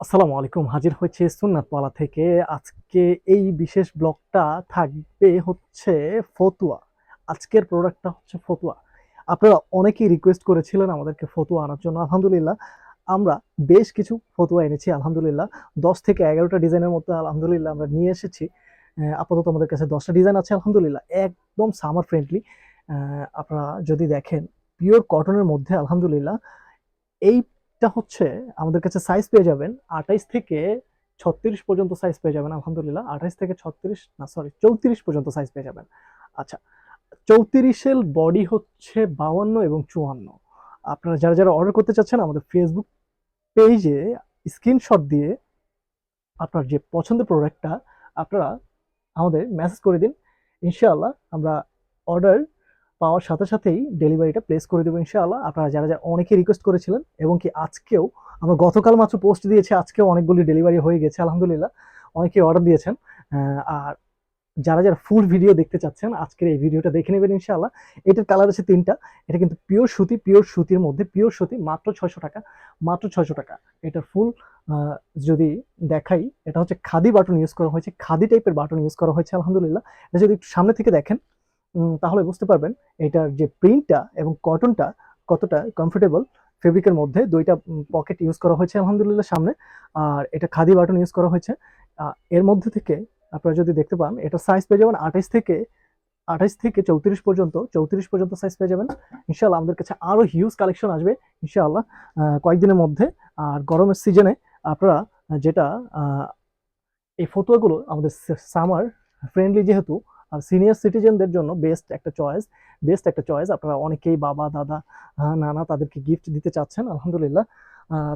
আসসালামু আলাইকুম। হাজির হয়েছে সুন্নাতওয়ালা থেকে। আজকে এই বিশেষ ব্লগটা থাকবে হচ্ছে ফতুয়া। আজকের প্রোডাক্টটা হচ্ছে ফতুয়া। আপনারা অনেকেই রিকোয়েস্ট করেছিলেন আমাদেরকে ফতুয়া আনার জন্য। আলহামদুলিল্লাহ, আমরা বেশ কিছু ফতুয়া এনেছি, আলহামদুলিল্লাহ। দশ থেকে এগারোটা ডিজাইনের মধ্যে আলহামদুলিল্লাহ আমরা নিয়ে এসেছি। আপাতত আমাদের কাছে দশটা ডিজাইন আছে, আলহামদুলিল্লাহ। একদম সামার ফ্রেন্ডলি আপনারা যদি দেখেন পিওর কটনের মধ্যে, আলহামদুলিল্লাহ, এই এটা হচ্ছে আমাদের কাছে সাইজ পেয়ে যাবেন আঠাইশ থেকে ছত্রিশ পর্যন্ত সাইজ পেয়ে যাবেন, আলহামদুলিল্লাহ। আঠাইশ থেকে ছত্রিশ, না সরি চৌত্রিশ পর্যন্ত সাইজ পেয়ে যাবেন। আচ্ছা চৌত্রিশের বডি হচ্ছে বাউান্ন এবং চুয়ান্ন। আপনারা যারা যারা অর্ডার করতে চাচ্ছেন, আমাদের ফেসবুক পেজে স্ক্রিনশট দিয়ে আপনার যে পছন্দের প্রোডাক্টটা আপনারা আমাদের মেসেজ করে দিন। ইনশাআল্লাহ আমরা অর্ডার পাওয়ার সাথে সাথেই ডেলিভারিটা প্লেস করে দেবো ইনশাআল্লাহ। আপনারা যারা যারা অনেকে রিকোয়েস্ট করেছিলেন এবং কি আজকেও আমরা গতকাল মাত্র পোস্ট দিয়েছি, আজকেও অনেকগুলি ডেলিভারি হয়ে গেছে, আলহামদুলিল্লাহ। অনেকেই অর্ডার দিয়েছেন। আর যারা যারা ফুল ভিডিও দেখতে চাচ্ছেন, আজকের এই ভিডিওটা দেখে নেবেন ইনশাআল্লাহ। এটার কালার আছে তিনটা। এটা কিন্তু পিওর সুতি পিওর সুতির মধ্যে পিওর সুতি মাত্র ছয়শো টাকা, মাত্র ছয়শো টাকা। এটার ফুল যদি দেখাই, এটা হচ্ছে খাদি বাটন ইউজ করা হয়েছে। খাদি টাইপের বাটন ইউজ করা হয়েছে, আলহামদুলিল্লাহ। এটা যদি একটু সামনে থেকে দেখেন তাহলে বুঝতে পারবেন এটার যে প্রিন্টটা এবং কটনটা কতটা কমফোর্টেবল ফেব্রিকের মধ্যে, দুইটা পকেট ইউজ করা হয়েছে আলহামদুলিল্লাহ সামনে, আর এটা খাদি বাটন ইউজ করা হয়েছে। এর মধ্যে থেকে আপনারা যদি দেখতে পান এটা সাইজ পেয়ে যাবেন আঠাইশ থেকে আঠাইশ থেকে চৌত্রিশ পর্যন্ত চৌত্রিশ পর্যন্ত সাইজ পেয়ে যাবেন। ইনশাআল্লাহ আমাদের কাছে আরও হিউজ কালেকশন আসবে, ইনশাআল্লাহ কয়েকদিনের মধ্যে। আর গরমের সিজনে আপনারা যেটা এই ফতুয়াগুলো আমাদের সামার ফ্রেন্ডলি যেহেতু আর সিনিয়র সিটিজেনদের জন্য বেস্ট একটা চয়েস বেস্ট একটা চয়েস আপনারা অনেকেই বাবা, দাদা নানা তাদেরকে গিফট দিতে চাচ্ছেন, আলহামদুলিল্লাহ।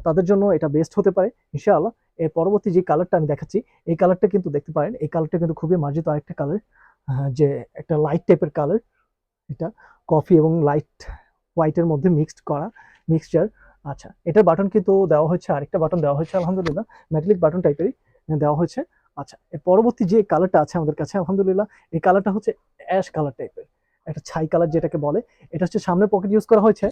তাদের জন্য এটা বেস্ট হতে পারে, ইনশাআল্লাহ। এর পরবর্তী যে কালারটা আমি দেখাচ্ছি, এই কালারটা কিন্তু দেখতে পারেন, এই কালারটা কিন্তু খুবই মার্জিত আরেকটা কালার যে একটা লাইট টাইপের কালার এটা কফি এবং লাইট হোয়াইটের মধ্যে মিক্সড করা মিক্সচার আচ্ছা এটার বাটন কিন্তু দেওয়া হয়েছে, আরেকটা বাটন দেওয়া হয়েছে, আলহামদুলিল্লাহ। মেটালিক বাটন টাইপেরই দেওয়া হয়েছে। আচ্ছা এর পরবর্তী যে কালারটা আছে আমাদের কাছে, আলহামদুলিল্লাহ, এই কালারটা হচ্ছে অ্যাশ কালার টাইপের একটা ছাই কালার যেটাকে বলে, এটা হচ্ছে সামনে পকেট ইউজ করা হয়েছে,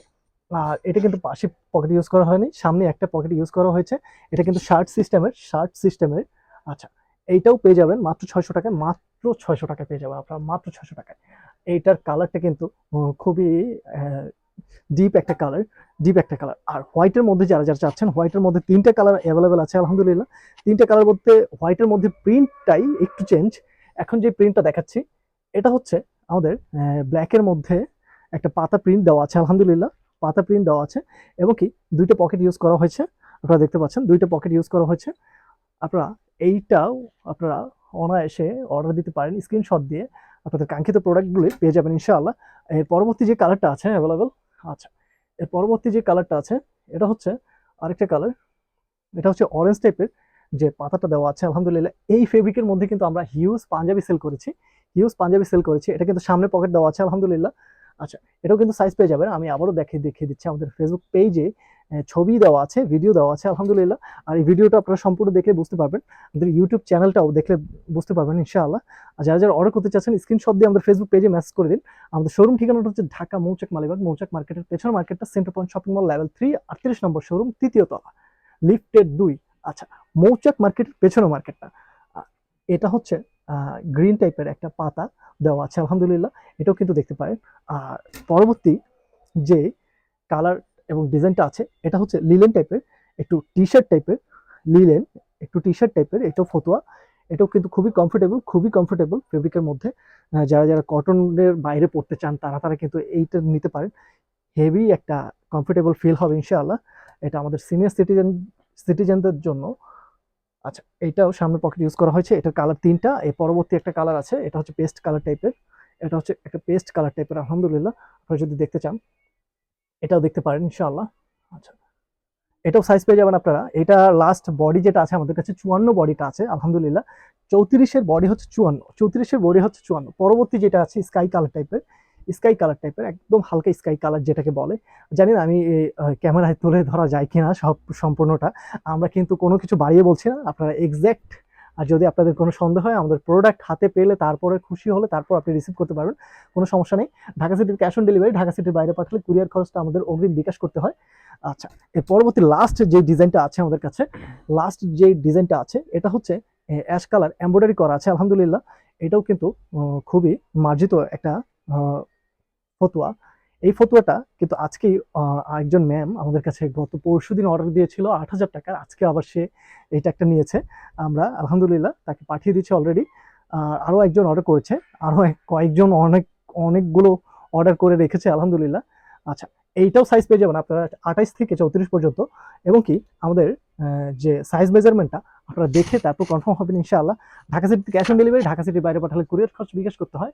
আর এটা কিন্তু পাশে পকেট ইউজ করা হয়নি, সামনে একটা পকেট ইউজ করা হয়েছে, এটা কিন্তু শার্ট সিস্টেমের শার্ট সিস্টেমের আচ্ছা এইটাও পেয়ে যাবেন মাত্র ছয়শো টাকায়, মাত্র ছয়শো টাকায় পেয়ে যাবেন আপনারা, মাত্র ছয়শো টাকায়। এইটার কালারটা কিন্তু খুবই ডিপ একটা কালার ডিপ একটা কালার আর হোয়াইটের মধ্যে যারা যারা চাচ্ছেন হোয়াইটের মধ্যে তিনটা কালার অ্যাভেলেবেল আছে, আলহামদুলিল্লাহ। তিনটা কালার বলতে হোয়াইটের মধ্যে প্রিন্টটাই একটু চেঞ্জ এখন যে প্রিন্টটা দেখাচ্ছি, এটা হচ্ছে আমাদের ব্ল্যাকের মধ্যে একটা পাতা প্রিন্ট দেওয়া আছে, আলহামদুলিল্লাহ। পাতা প্রিন্ট দেওয়া আছে। এবং কি, দুইটা পকেট ইউজ করা হয়েছে। আপনারা দেখতে পাচ্ছেন, দুইটা পকেট ইউজ করা হয়েছে। আপনারা এইটাও আপনারা অনায়াসে অর্ডার দিতে পারেন স্ক্রিনশট দিয়ে। আপনাদের কাঙ্ক্ষিত প্রোডাক্টগুলি পেয়ে যাবেন, ইনশাআল্লাহ। এর পরবর্তী যে কালারটা আছে অ্যাভেলেবেল আচ্ছা এর পরবর্তী যে কালারটা আছে, এটা হচ্ছে আরেকটা কালার এটা হচ্ছে অরেঞ্জ টাইপের যে পাতাটা দেওয়া আছে, আলহামদুলিল্লাহ, এই ফেব্রিকের মধ্যে কিন্তু আমরা হিউজ পাঞ্জাবি সেল করেছি হিউজ পাঞ্জাবি সেল করেছি, এটা কিন্তু সামনে পকেট দেওয়া আছে, আলহামদুলিল্লাহ। আচ্ছা এটাও কিন্তু সাইজ পেয়ে যাবেন। আমি আবারও দেখে, দেখিয়ে দিচ্ছি আমাদের ফেসবুক পেজে ছবি দেওয়া আছে ভিডিও দেওয়া আছে, আলহামদুলিল্লাহ। আর এই ভিডিওটা আপনারা সম্পূর্ণ দেখলে বুঝতে পারবেন। আমাদের ইউটিউব চ্যানেলটাও দেখলে বুঝতে পারবেন, ইনশাআল্লাহ। আর যারা যারা অর্ডার করতে চাচ্ছেন স্ক্রিনশট দিয়ে আমাদের ফেসবুক পেজে মেসেজ করে দিন। আমাদের শোরুম ঠিকানাটা হচ্ছে ঢাকা মৌচাক মালিবাগ, মৌচাক মার্কেটের পেছনের মার্কেটটা centre point shopping mall level three আটত্রিশ নম্বর শোরুম তৃতীয় তলা লিফটেড দুই। আচ্ছা মৌচাক মার্কেটের পেছনের মার্কেটটা। এটা হচ্ছে গ্রিন টাইপের একটা পাতা দেওয়া আছে, আলহামদুলিল্লাহ। এটাও কিন্তু দেখতে পারেন। আর পরবর্তী যে কালার এবং ডিজাইনটা আছে, এটা হচ্ছে লিলেন টাইপের একটু টি শার্ট টাইপের লিলেন একটু টি শার্ট টাইপের এটাও ফতুয়া। এটাও কিন্তু খুবই কমফোর্টেবল খুবই কমফোর্টেবল ফেব্রিকের মধ্যে। যারা যারা কটনের বাইরে পড়তে চান, তারা তারা কিন্তু এইটা নিতে পারেন। হেভি একটা কমফোর্টেবল ফিল হবে, ইনশাআল্লাহ। এটা আমাদের সিনিয়র সিটিজেন সিটিজেনদের জন্য আচ্ছা এটাও সামনে পকেট ইউজ করা হয়েছে। এটার কালার তিনটা, এর পরবর্তী একটা কালার আছে, এটা হচ্ছে পেস্ট কালার টাইপের এটা হচ্ছে একটা পেস্ট কালার টাইপের আলহামদুলিল্লাহ। আপনারা যদি দেখতে চান, এটাও দেখতে পারেন, ইনশাআল্লাহ। আচ্ছা এটাও সাইজ পেয়ে যাবেন আপনারা। এটা লাস্ট বডি যেটা আছে, আমাদের কাছে চুয়ান্ন বডিটা আছে, আলহামদুলিল্লাহ। চৌত্রিশের বডি হচ্ছে চুয়ান্ন, চৌত্রিশের বডি হচ্ছে চুয়ান্ন। পরবর্তী যেটা আছে স্কাই কালার টাইপের স্কাই কালার টাইপের একদম হালকা স্কাই কালার যেটাকে বলে। জানি না আমি ক্যামেরায় তুলে ধরা যায় কিনা সব সম্পূর্ণটা। আমরা কিন্তু কোনো কিছু বাড়িয়ে বলছি না, আপনারা এক্স্যাক্ট আর যদি আপনাদের কোনো সন্দেহ হয়, আমাদের প্রোডাক্ট হাতে পেলে তারপরে খুশি হলে তারপর আপনি রিসিভ করতে পারবেন, কোনো সমস্যা নেই। ঢাকা সিটির ক্যাশ অন ডেলিভারি ঢাকা সিটির বাইরে পাঠালে কুরিয়ার খরচটা আমাদের অগ্রিম বিকাশ করতে হয়। আচ্ছা এর পরবর্তী লাস্ট যে ডিজাইনটা আছে আমাদের কাছে লাস্ট যে ডিজাইনটা আছে, এটা হচ্ছে অ্যাশ কালার এমব্রয়ডারি করা আছে, আলহামদুলিল্লাহ। এটাও কিন্তু খুবই মার্জিত একটা ফতুয়া। এই ফতুয়াটা কিন্তু আজকেই একজন ম্যাম আমাদের কাছে গত পরশু দিন অর্ডার দিয়েছিল আট হাজার টাকার আজকে আবার সে এইটা একটা নিয়েছে। আমরা আলহামদুলিল্লাহ তাকে পাঠিয়ে দিচ্ছি অলরেডি আরও একজন অর্ডার করেছে। আরও কয়েকজন অনেক, অনেকগুলো অর্ডার করে রেখেছে আলহামদুলিল্লাহ। আচ্ছা এইটাও সাইজ পেয়ে যাবেন আপনারা আঠাইশ থেকে চৌত্রিশ পর্যন্ত। এবং কি আমাদের যে সাইজ মেজারমেন্টটা আপনারা দেখে তারপর কনফার্ম হবেন ইনশাআল্লাহ। Dhaka city cash on delivery Dhaka সিটির বাইরে পাঠালে কুরিয়ার খরচ বিকাশ করতে হয়।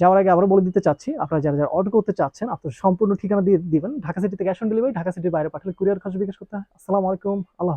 যাওয়ার আগে আবারও বলে দিতে চাচ্ছি, আপনারা যারা যারা অর্ডার করতে চাচ্ছেন, আপনার সম্পূর্ণ ঠিকানা দিয়ে দিবেন। ঢাকা সিটিতে ক্যাশ অন ডেলিভারি ঢাকা সিটির বাইরে পাঠালে কুরিয়ার খরচ বিকাশ করতে হয়। আসসালামু আলাইকুম, আল্লাহ